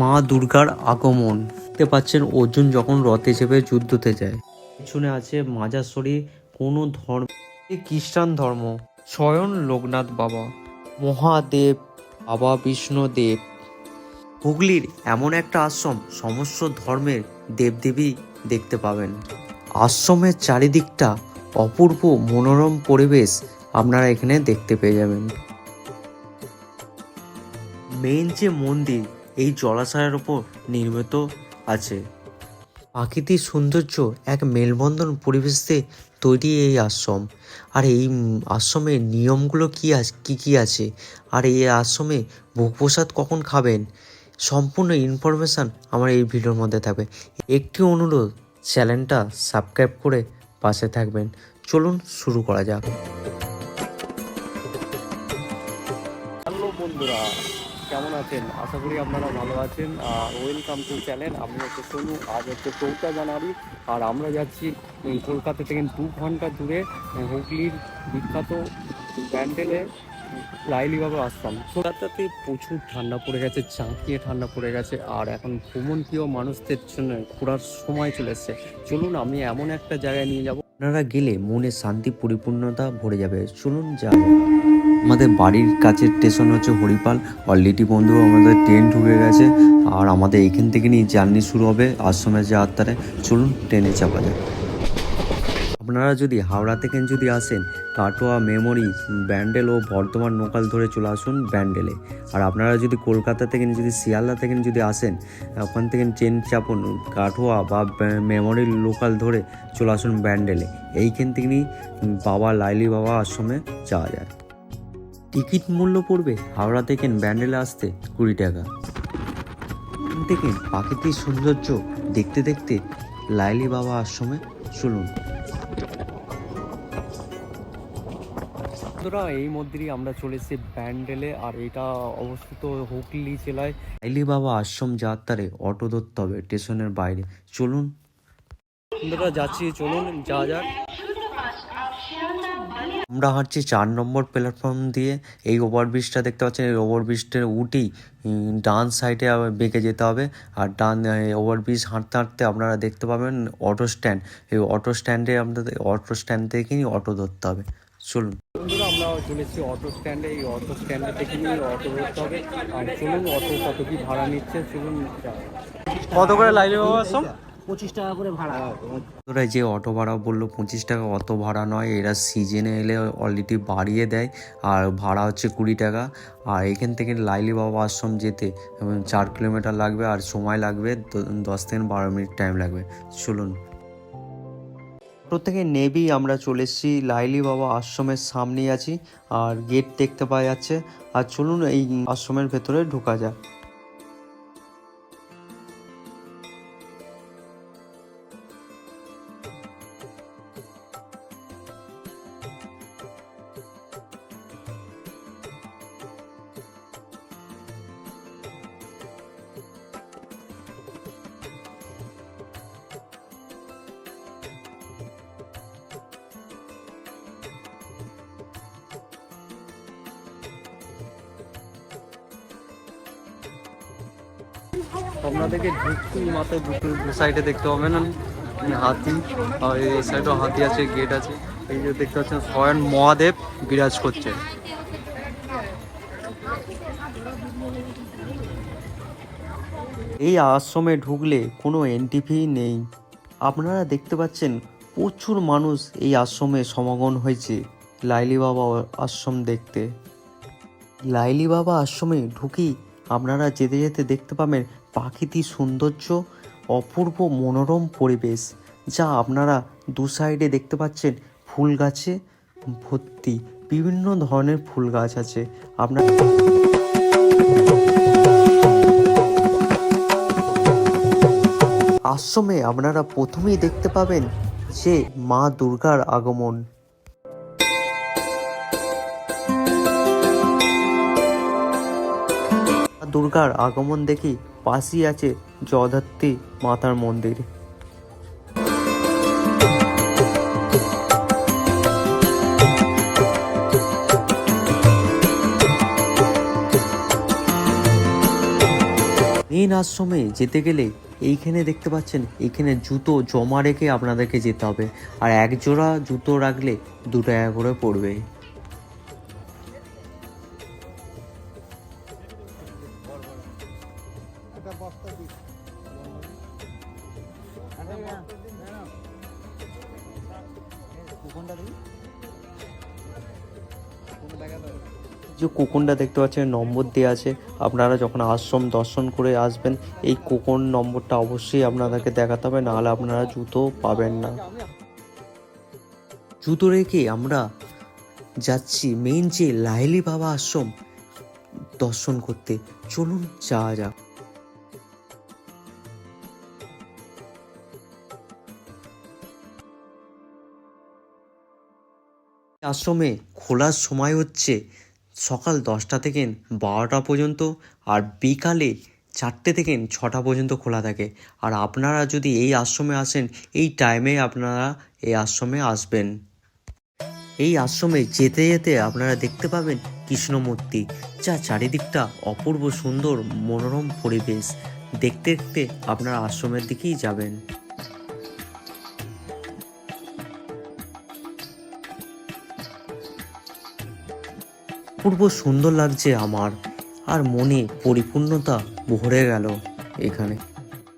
মা দুর্গার আগমন। দেখতে পাচ্ছেন, অর্জুন যখন রথে চেপে যুদ্ধতে যায়। পিছনে আছে মাজারশ্বরী কোনো ধর্ম খ্রিস্টান ধর্ম। স্বয়ং লোকনাথ বাবা, মহাদেব, বাবা বিষ্ণুদেব। হুগলির এমন একটা আশ্রম সমস্ত ধর্মের দেবদেবী দেখতে পাবেন। আশ্রমের চারিদিকটা অপূর্ব মনোরম পরিবেশ আপনারা এখানে দেখতে পেয়ে যাবেন। মেইন যে মন্দির এই জলাশয়ের ওপর নির্মিত আছে। প্রাকৃতিক সৌন্দর্য এক মেলবন্ধন পরিবেশে তৈরি এই আশ্রম। আর এই আশ্রমের নিয়মগুলো কি আছে কী কী আছে? আর এই আশ্রমে ভোগ প্রসাদ কখন খাবেন? সম্পূর্ণ ইনফরমেশান আমার এই ভিডিওর মধ্যে থাকবে। একটি অনুরোধ চ্যানেলটা সাবস্ক্রাইব করে পাশে থাকবেন। চলুন শুরু করা যাক। হ্যালো বন্ধুরা কেমন আছেন? আশা করি আপনারা ভালো আছেন। আর ওয়েলকাম টু চ্যানেল আমি হচ্ছে সোনু। আজ হচ্ছে চৌঠা জানুয়ারি। আর আমরা যাচ্ছি কলকাতা থেকে দু ঘণ্টা দূরে হুগলির বিখ্যাত ব্যান্ডেলে লাইলি বাবা আশ্রম। কলকাতাতে প্রচুর ঠান্ডা পড়ে গেছে চাঁকিয়ে ঠান্ডা পড়ে গেছে, আর এখন ভ্রমণ প্রিয় মানুষদের জন্য ঘোরার সময় চলে চলুন, আমি এমন একটা জায়গায় নিয়ে যাব আপনারা গেলে মনে শান্তি, পরিপূর্ণতা ভরে যাবে। চলুন যাব আমাদের বাড়ির কাছের স্টেশন হচ্ছে হরিপাল। অলরেডি বন্ধু, আমাদের ট্রেন ঢুকে গেছে। আর আমাদের এখান থেকে নিয়ে জার্নি শুরু হবে আশ্রমের যাওয়ার তারে চলুন ট্রেনে চাপা যায় আপনারা যদি হাওড়া থেকে যদি আসেন কাটোয়া মেমোরি ব্যান্ডেল ও বর্ধমান লোকাল ধরে চলে আসুন ব্যান্ডেলে আর আপনারা যদি কলকাতা থেকে যদি, শিয়ালদা থেকে যদি আসেন, ওখান থেকে ট্রেন চাপুন, কাটোয়া বা মেমোরি লোকাল ধরে চলে আসুন ব্যান্ডেলে এইখান থেকে বাবা লাইলি বাবা আশ্রমে যাওয়া যায়। টিকিট মূল্য পড়বে হাওড়া থেকে ব্যান্ডেলে আসতে কুড়ি টাকা। থেকে প্রাকৃতিক সৌন্দর্য দেখতে দেখতে লাইলি বাবা আশ্রমে চলুন। বন্ধুরা এই মধ্যেই আমরা চলে এসেছি ব্যান্ডেলে। আর এটা অবস্থিত হুগলি জেলায়। লাইলি বাবা আশ্রম যাত্রারে অটো ধরতে হবে স্টেশনের বাইরে। চলুন। বন্ধুরা যাচ্ছি চলুন যা যাক। আমরা হাঁটছি চার নম্বর প্ল্যাটফর্ম দিয়ে। এই ওভারব্রিজটা দেখতে পাচ্ছেন এই ওভারব্রিজটার উঠেই ডান সাইডে বেঁকে যেতে হবে। আর ডান ওভারব্রিজ হাঁটতে হাঁটতে আপনারা দেখতে পাবেন অটো স্ট্যান্ড। এই অটো স্ট্যান্ডে আপনাদের অটো স্ট্যান্ড থেকেই অটো ধরতে হবে চলুন। বন্ধুরা আমরা চলে এসেছি অটো স্ট্যান্ডে এই অটো স্ট্যান্ডে থেকে নিয়ে অটো ধরতে হবে। আর চলুন অটো কত কি ভাড়া নিচ্ছে চলুন কত করে লাইলে বাবা পঁচিশ টাকা করে ভাড়া। ওরা যে অটো ভাড়া বলল পঁচিশ টাকা অত ভাড়া নয়। এরা সিজনে এলে অলরেডি বাড়িয়ে দেয়। আর ভাড়া হচ্ছে কুড়ি টাকা। আর এখান থেকে লাইলি বাবা আশ্রম যেতে চার কিলোমিটার লাগবে। আর সময় লাগবে দশ থেকে বারো মিনিট টাইম লাগবে। চলুন। থেকে নেবেই আমরা চলে এসেছি। লাইলি বাবা আশ্রমের সামনেই আছি, আর গেট দেখতে পাওয়া যাচ্ছে। আর চলুন এই আশ্রমের ভেতরে ঢোকা যাক। আপনাদেরকে ঢুকতেই মাথায় দু সাইডে দেখতে হবে না? হাতি, আর এই সাইডেও হাতি আছে গেট আছে। এই যে দেখতে পাচ্ছেন, স্বয়ং মহাদেব বিরাজ করছে। এই আশ্রমে ঢুকলে কোনো এন্ট্রি নেই। আপনারা দেখতে পাচ্ছেন, প্রচুর মানুষ এই আশ্রমে সমাগম হয়েছে, লাইলি বাবা আশ্রম দেখতে। লাইলি বাবা আশ্রমে ঢুকি আপনারা যেতে যেতে দেখতে পাবেন প্রাকৃতিক সৌন্দর্য, অপূর্ব মনোরম পরিবেশ, যা আপনারা দু সাইডে দেখতে পাচ্ছেন ফুল গাছে ভর্তি, বিভিন্ন ধরনের ফুল গাছ আছে। আপনার আশ্রমে আপনারা প্রথমেই দেখতে পাবেন যে মা দুর্গার আগমন। দুর্গার আগমন দেখি পাশেই আছে জগদ্ধাত্রী মাতার মন্দির। মেন মেন আশ্রমে যেতে গেলে এইখানে দেখতে পাচ্ছেন এইখানে জুতো জমা রেখে আপনাদেরকে যেতে হবে। আর এক জোড়া জুতো রাখলে দু টাকা করে পড়বে। কোকনটা দেখতে পাচ্ছেন, নম্বর দেওয়া আছে। আপনারা যখন আশ্রম দর্শন করে আসবেন, এই কোকন নম্বরটা অবশ্যই আপনাদেরকে দেখাতে হবে, নাহলে আপনারা জুতো পাবেন না। জুতো রেখে আমরা যাচ্ছি মেইন যে লাইলি বাবা আশ্রম দর্শন করতে। চলুন, যাওয়া যাক। আশ্রমে খোলার সময় হচ্ছে সকাল দশটা থেকে বারোটা পর্যন্ত আর বিকালে চারটে থেকে ছটা পর্যন্ত খোলা থাকে। আর আপনারা যদি এই আশ্রমে আসেন, এই টাইমে আপনারা এই আশ্রমে আসবেন। এই আশ্রমে যেতে যেতে আপনারা দেখতে পাবেন কৃষ্ণমূর্তি, যা চারিদিকটা অপূর্ব সুন্দর মনোরম পরিবেশ। দেখতে দেখতে আপনারা আশ্রমের দিকেই যাবেন। পূর্ব সুন্দর লাগছে আমার। আর মনে পরিপূর্ণতা ভরে গেল এখানে।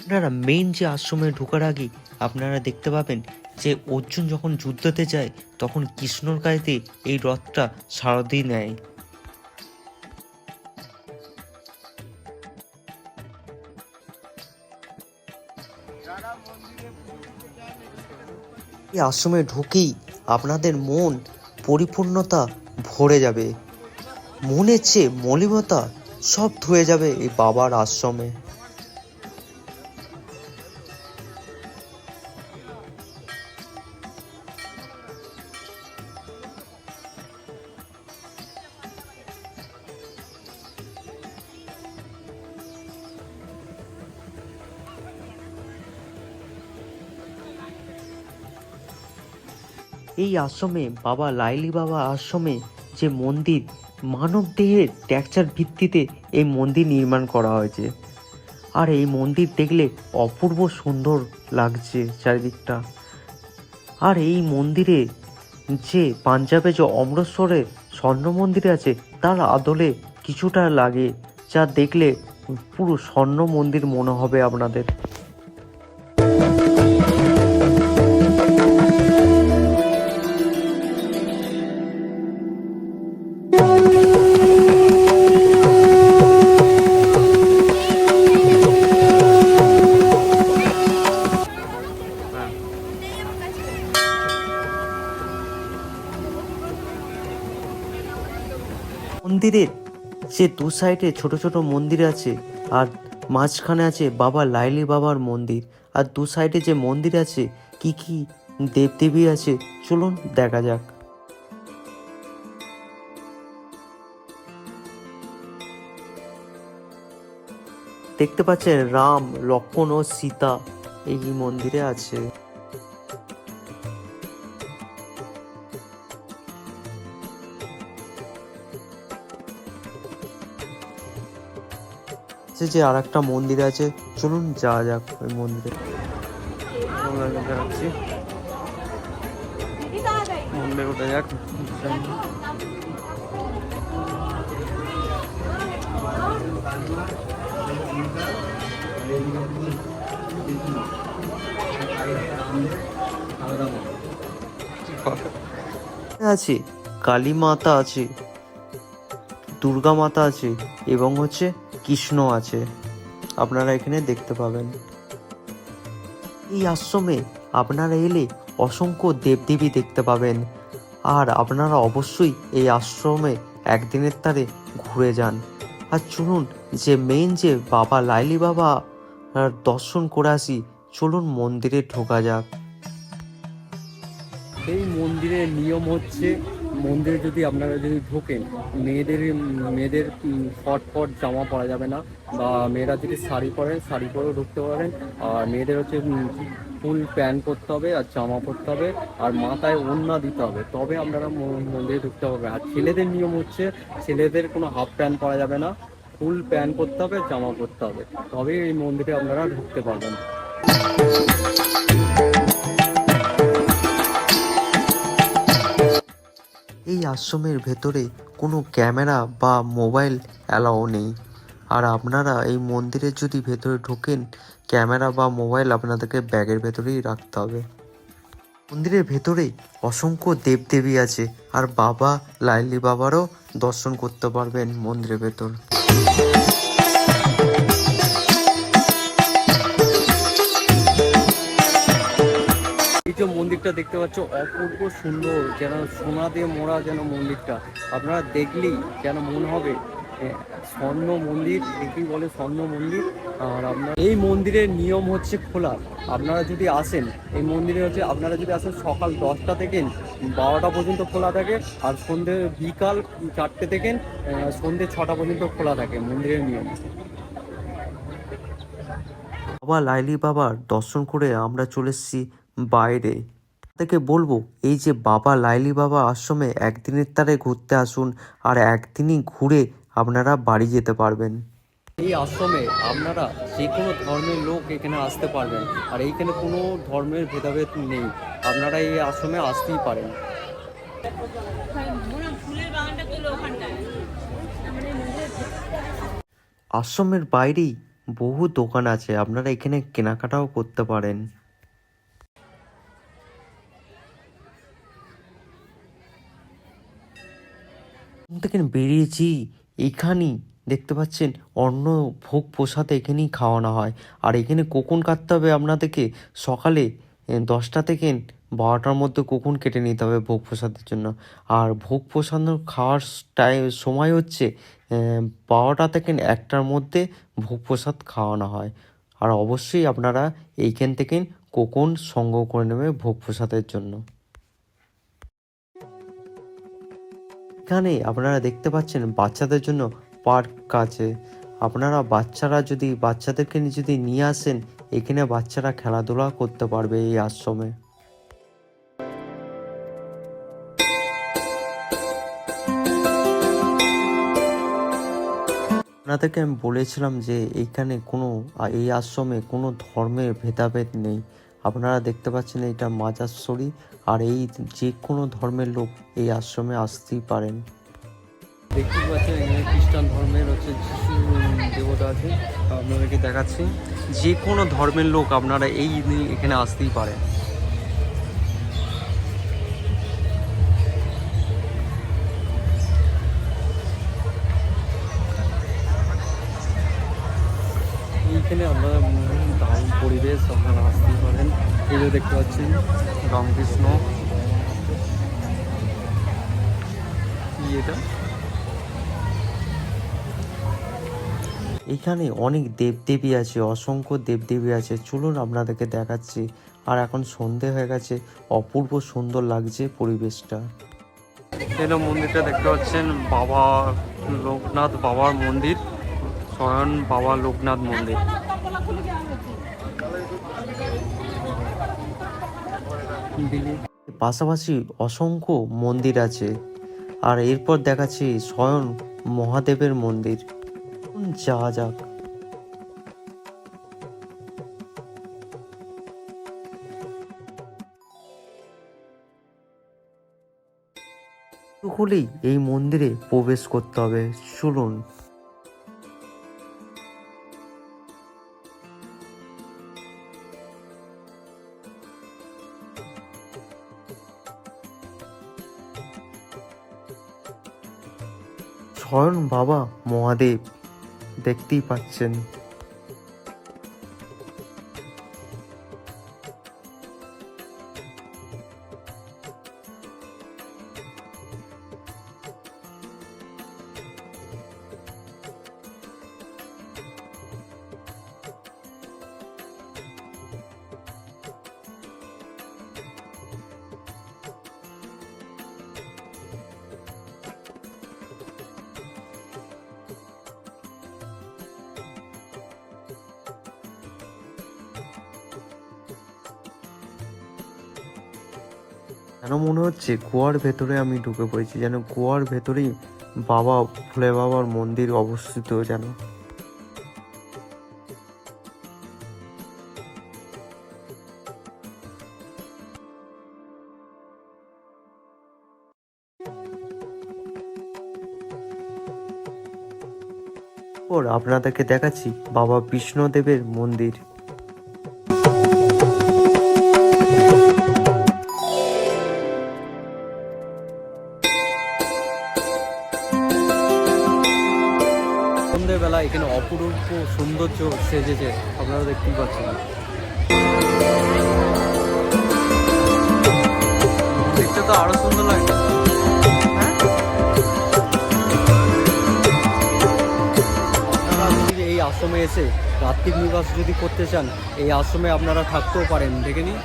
আপনারা মেইন যে আশ্রমে ঢোকার আগে আপনারা দেখতে পাবেন যে অর্জুন যখন যুদ্ধতে যায়, তখন কৃষ্ণর গায়েতে এই রথটা সারথি নেয়। এই আশ্রমে ঢুকেই আপনাদের মন পরিপূর্ণতা ভরে যাবে। মনের চেয়ে মলিমতা সব ধুয়ে যাবে এই বাবার আশ্রমে। এই আশ্রমে বাবা লাইলি বাবা আশ্রমে যে মন্দির মানব দেহের টেক্সচার ভিত্তিতে এই মন্দির নির্মাণ করা হয়েছে। আর এই মন্দির দেখলে অপূর্ব সুন্দর লাগছে চারিদিকটা। আর এই মন্দিরে যে পাঞ্জাবে যে অমৃতসরে স্বর্ণ মন্দির আছে, তার আদলে কিছুটা লাগে, যা দেখলে পুরো স্বর্ণ মন্দির মনে হবে আপনাদের। মন্দিরের? যে দু সাইডে ছোট ছোট মন্দির আছে আর মাঝখানে আছে বাবা লাইলি বাবার মন্দির। আর দু সাইডে যে মন্দির আছে, কি কি দেবদেবী আছে, চলুন দেখা যাক। দেখতে পাচ্ছেন রাম, লক্ষ্মণ ও সীতা এই মন্দিরে আছে। সে যে আর একটা মন্দির আছে। চলুন যাওয়া যাক ওই মন্দিরে। যাক? আছে কালী মাতা আছে, দুর্গা মাতা আছে, এবং হচ্ছে কৃষ্ণ আছে। আপনারা এখানে দেখতে পাবেন। এই আশ্রমে আপনারা এলে অসংখ্য দেবদেবী দেখতে পাবেন। আর আপনারা অবশ্যই এই আশ্রমে একদিনের তারে ঘুরে যান। আর চলুন, যে মেইন যে বাবা লাইলি বাবা দর্শন করে আসি, চলুন মন্দিরে ঢোকা যাক। এই মন্দিরের নিয়ম হচ্ছে মন্দিরে যদি আপনারা যদি ঢোকেন, মেয়েদের মেয়েদের ফট ফট জামা পরা যাবে না। বা মেয়েরা যদি শাড়ি পরেন, শাড়ি পরেও ঢুকতে পারেন আর মেয়েদের হচ্ছে ফুল প্যান্ট পরতে হবে আর জামা পরতে হবে আর মাথায় ওড়না দিতে হবে। তবে আপনারা মন্দিরে ঢুকতে হবে আর ছেলেদের নিয়ম হচ্ছে, ছেলেদের কোনো হাফ প্যান্ট পরা যাবে না। ফুল প্যান্ট করতে হবে, জামা পরতে হবে। তবেই এই মন্দিরে আপনারা ঢুকতে পারবেন। এই আশ্রমের ভেতরে কোনো ক্যামেরা বা মোবাইল অ্যালাও নেই। আর আপনারা এই মন্দিরে যদি ভেতরে ঢোকেন, ক্যামেরা বা মোবাইল আপনাদেরকে ব্যাগের ভেতরেই রাখতে হবে। মন্দিরের ভেতরে অসংখ্য দেবদেবী আছে, আর বাবা লাইলি বাবারও দর্শন করতে পারবেন মন্দিরের ভেতর। মন্দিরটা দেখতে পাচ্ছ অপূর্ব সুন্দর যেন সোনা দিয়ে মোড়া যেন মন্দিরটা। আপনারা দেখলেই যেন মনে হবে স্বর্ণ মন্দির একেই বলে স্বর্ণ মন্দির। আর আপনার এই মন্দিরের নিয়ম হচ্ছে খোলা। আপনারা যদি আসেন এই মন্দিরে হচ্ছে আপনারা যদি আসেন সকাল দশটা থেকে বারোটা পর্যন্ত খোলা থাকে আর সন্ধ্যে বিকাল চারটে থেকে আহ, সন্ধ্যে ছটা পর্যন্ত খোলা থাকে মন্দিরের নিয়ম। বাবা লাইলি বাবার দর্শন করে আমরা চলে এসেছি বাইরে। থেকে বলব এই যে বাবা লাইলি বাবা আশ্রমে একদিনের তারে ঘুরতে আসুন আর একদিনই ঘুরে আপনারা বাড়ি যেতে পারবেন। এই আশ্রমে আপনারা যে কোনো ধর্মের লোক এখানে আসতে পারবেন আর এইখানে কোনো ধর্মের ভেদাভেদ নেই। আপনারা এই আশ্রমে আসতেই পারেন। আশ্রমের বাইরেই বহু দোকান আছে আপনারা এখানে কেনাকাটাও করতে পারেন। থেকে বেরিয়েছি এখানেই। দেখতে পাচ্ছেন, অন্ন ভোগ প্রসাদ এখানেই খাওয়ানো হয়। আর এখানে কোকুন কাটতে হবে আপনাদেরকে? সকালে দশটা থেকে বারোটার মধ্যে কোকুন কেটে নিতে হবে ভোগ প্রসাদের জন্য। আর ভোগ প্রসাদ খাওয়ার টাইম সময় হচ্ছে বারোটা থেকে একটার মধ্যে ভোগ প্রসাদ খাওয়ানো হয়। আর অবশ্যই আপনারা এইখান থেকে কোকুন সংগ্রহ করে নেবে ভোগ প্রসাদের জন্য। এখানে আপনারা দেখতে পাচ্ছেন বাচ্চাদের জন্য পার্ক আছে। আপনারা বাচ্চারা যদি বাচ্চাদেরকে যদি নিয়ে আসেন, এখানে বাচ্চারা খেলাধুলা করতে পারবে এই আশ্রমে। আপনাদেরকে আমি বলেছিলাম যে এইখানে কোনো, এই আশ্রমে কোনো ধর্মের ভেদাভেদ নেই। আপনারা দেখতে পাচ্ছেন এটা মাজারশ্বরী আর এই যে কোনো ধর্মের লোক এই আশ্রমে আসতেই পারেন। দেখতে পাচ্ছেন, এখানে খ্রিস্টান ধর্মের হচ্ছে যিশু দেবতা আছে। আপনাদেরকে দেখাচ্ছি। যে কোনো ধর্মের লোক আপনারা এই এখানে আসতেই পারেন। এইখানে আপনারা পরিবেশ আপনারা আসতেই পারেন। এই যে দেখতে পাচ্ছেন রামকৃষ্ণ। কি এটা? এখানে অনেক দেবদেবী আছে অসংখ্য দেবদেবী আছে। চলুন আপনাদেরকে দেখাচ্ছি। আর এখন সন্ধে হয়ে গেছে অপূর্ব সুন্দর লাগছে পরিবেশটা। এটা মন্দিরটা দেখতে পাচ্ছেন বাবা লোকনাথ বাবার মন্দির স্বয়ং বাবা লোকনাথ মন্দির। পাশাপাশি অসংখ্য মন্দির আছে, আর এরপর দেখাচ্ছি স্বয়ং মহাদেবের মন্দির। যাওয়া যাক। হলেই এই মন্দিরে প্রবেশ করতে হবে। চলুন। বাবা মহাদেব দেখতেই পাচ্ছেন। যেন মনে হচ্ছে গোয়ার ভেতরে আমি ঢুকে পড়েছি? যেন গোয়ার ভেতরেই বাবা, ভোলে বাবার মন্দির অবস্থিত যেন। আপনাদেরকে দেখাচ্ছি বাবা বিষ্ণুদেবের মন্দির। এখানে অপরূপ সৌন্দর্য সেজেছে, আপনারা দেখতেই পাচ্ছেন। দেখতে তো আরও সুন্দর লাগছে এই আশ্রমে এসে রাত্রিক নিবাস যদি করতে চান, এই আশ্রমে আপনারা থাকতেও পারেন, দেখে নিন।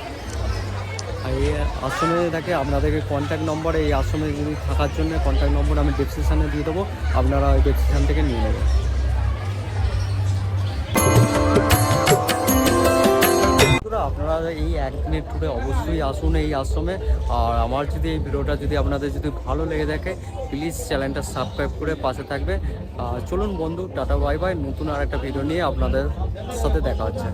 এই আশ্রমে থাকে আপনাদেরকে কন্ট্যাক্ট নম্বরে এই আশ্রমে যদি থাকার জন্য কন্ট্যাক্ট নম্বর আমি ডেসক্রিপশানে দিয়ে দেবো, আপনারা ওই ডেসক্রিপশান থেকে নিয়ে নেবেন। আপনারা এই একদিনের ট্যুরে অবশ্যই আসুন এই আশ্রমে। আর আমার যদি এই ভিডিওটা যদি আপনাদের যদি ভালো লেগে থাকে প্লিজ চ্যানেলটা সাবস্ক্রাইব করে পাশে থাকবে। চলুন বন্ধু, টাটা বাই বাই নতুন আর একটা ভিডিও নিয়ে আপনাদের সাথে দেখা হচ্ছে।